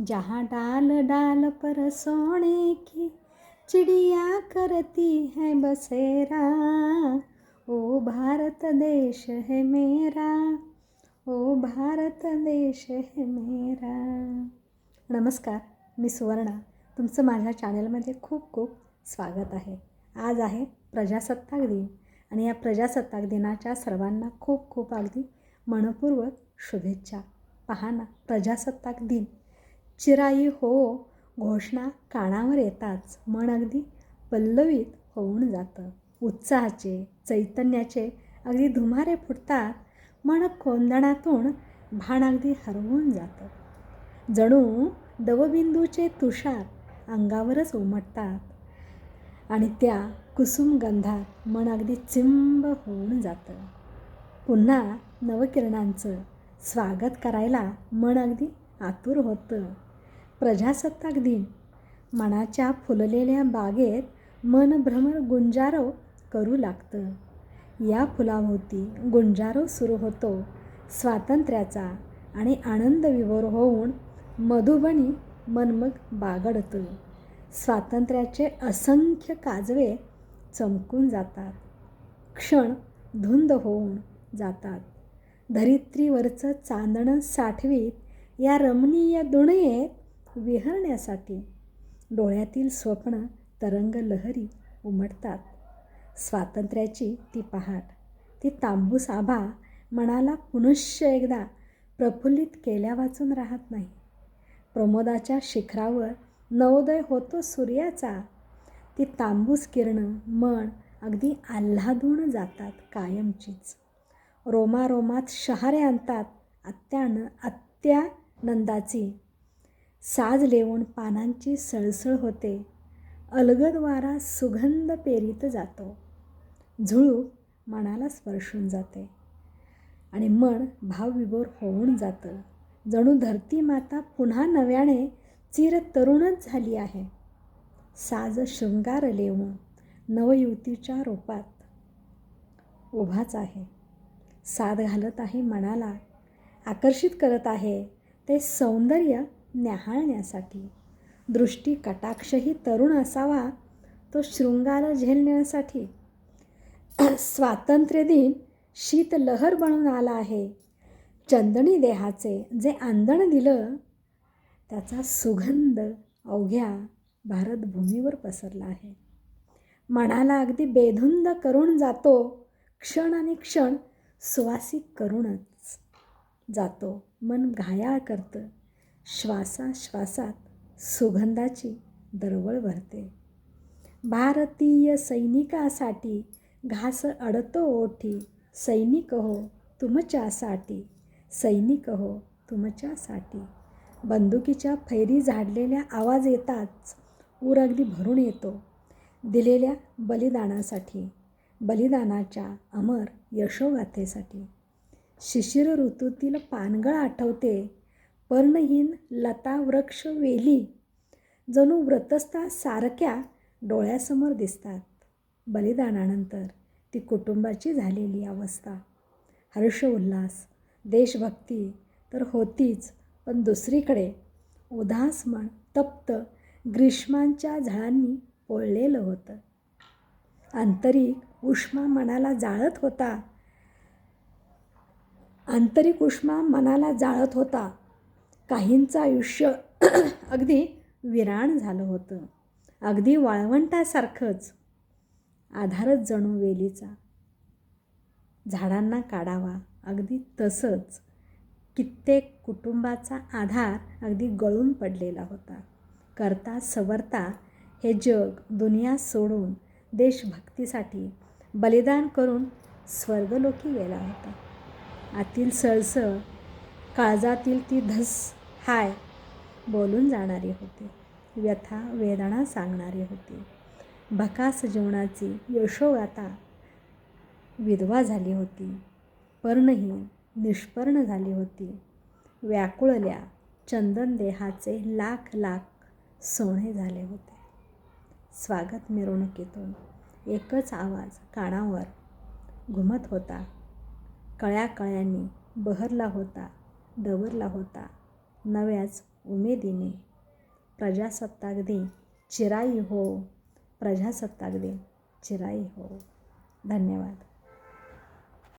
जहाँ डाल डाल पर सोने की चिड़िया करती है बसेरा। ओ भारत देश है मेरा ओ भारत देश है मेरा। नमस्कार मी सुवर्णा. तुमचं माझ्या चॅनलमध्ये खूप खूप स्वागत आहे. आज आहे प्रजासत्ताक दिन आणि या प्रजासत्ताक दिनाच्या सर्वांना खूप खूप अगदी मनपूर्वक शुभेच्छा. पहा ना प्रजासत्ताक दिन. चिराई हो घोषणा कानावर येताच मन अगदी पल्लवित होऊन जातं. उत्साहाचे चैतन्याचे अगदी धुमारे फुटतात. मन कोंदणातून भान अगदी हरवून जातं. जणू दवबिंदूचे तुषार अंगावरच उमटतात आणि त्या कुसुम गंधात मन अगदी चिंब होऊन जातं. पुन्हा नवकिरणांचं स्वागत करायला मन अगदी आतुर होतं. प्रजासत्ताक दिन. मनाच्या फुललेल्या बागेत मन भ्रमर करू लागतं. या फुलाभोवती गुंजारो सुरू होतो. स्वातंत्र्याचा आणि आनंद विभोर होऊन मधुबनी मनमग बागडतं. स्वातंत्र्याचे असंख्य काजवे चमकून जातात. क्षण धुंद होऊन जातात. धरित्रीवरचं चांदणं साठवीत या रमणीय दुणयेत विहरण्यासाठी डोळ्यातील स्वप्न तरंग लहरी उमटतात. स्वातंत्र्याची ती पहाट ती तांबूस आभा मनाला पुनश्च एकदा प्रफुल्लित केल्या वाचून राहत नाही. प्रमोदाच्या शिखरावर नवोदय होतो सूर्याचा. ती तांबूस किरणं मन अगदी आल्हादून जातात कायमचीच. रोमारोमात शहारे आणतात अत्यान अत्यानंदाची साज लेवून पानांची सळसळ होते. अलगद वारा सुगंध पेरीत जातो. झुळूक मनाला स्पर्शून जाते. आणि मन भावविभोर होऊन जातं. जणू धरती माता पुन्हा नव्याने चिर तरुणच झाली आहे. साज शृंगार लेवून नवयुवतीच्या रूपात उभाच आहे. साद घालत आहे मनाला. आकर्षित करत आहे. ते सौंदर्य न्याहाळण्यासाठी. दृष्टी कटाक्षही तरुण असावा तो शृंगार झेलण्यासाठी. स्वातंत्र्य दिन शीतलहर बनून आला आहे. चंदणी देहाचे जे आंदण दिलं त्याचा सुगंध अवघ्या भारतभूमीवर पसरला आहे. मनाला अगदी बेधुंद करून जातो क्षण आणि क्षण सुवासिक करूनच जातो. मन घायाळ करतं. श्वासाश्वासात सुगंधाची दरवळ भरते. भारतीय सैनिकासाठी घास अडतो ओठी. सैनिक हो तुमच्यासाठी. सैनिक हो तुमच्यासाठी. बंदुकीच्या फैरी झाडलेल्या आवाज येताच ऊर अगदी भरून येतो. दिलेल्या बलिदानासाठी. बलिदानाच्या अमर यशोगाथेसाठी. शिशिर ऋतूतील पानगळ आठवते. पर्णहीन लता वृक्ष वेली. जणू व्रतस्था सारख्या डोळ्यासमोर दिसतात. बलिदानानंतर ती कुटुंबाची झालेली अवस्था. हर्ष उल्हास देशभक्ती तर होतीच पण दुसरीकडे उदास मन तप्त ग्रीष्मांच्या झळांनी पोळलेलं होतं. आंतरिक उष्मा मनाला जाळत होता. आंतरिक उष्मा मनाला जाळत होता. काहींचं आयुष्य अगदी विराण झालं होतं. अगदी वाळवंटासारखंच आधारच जणू वेलीचा. झाडांना काढावा अगदी तसंच कित्येक कुटुंबाचा आधार अगदी गळून पडलेला होता. करता सवरता हे जग दुनिया सोडून देशभक्तीसाठी बलिदान करून स्वर्गलोकी गेला होता. आतील सळसळ काळजातील ती धस हाय. बोलून जाणारी होती. व्यथा वेदना सांगणारी होती. भकास जीवनाची यशोगाथा विधवा झाली होती. पर्णही निष्पर्ण झाली होती. व्याकुळल्या चंदन देहाचे लाख लाख सोने झाले होते. स्वागत मिरवणुकीतून एकच आवाज कानावर घुमत होता. कळ्या कळ्यांनी बहरला होता दवरला होता. नव्याच उमेदीने प्रजासत्ताक दिन चिराई हो. प्रजासत्ताक दिन चिराई हो. धन्यवाद.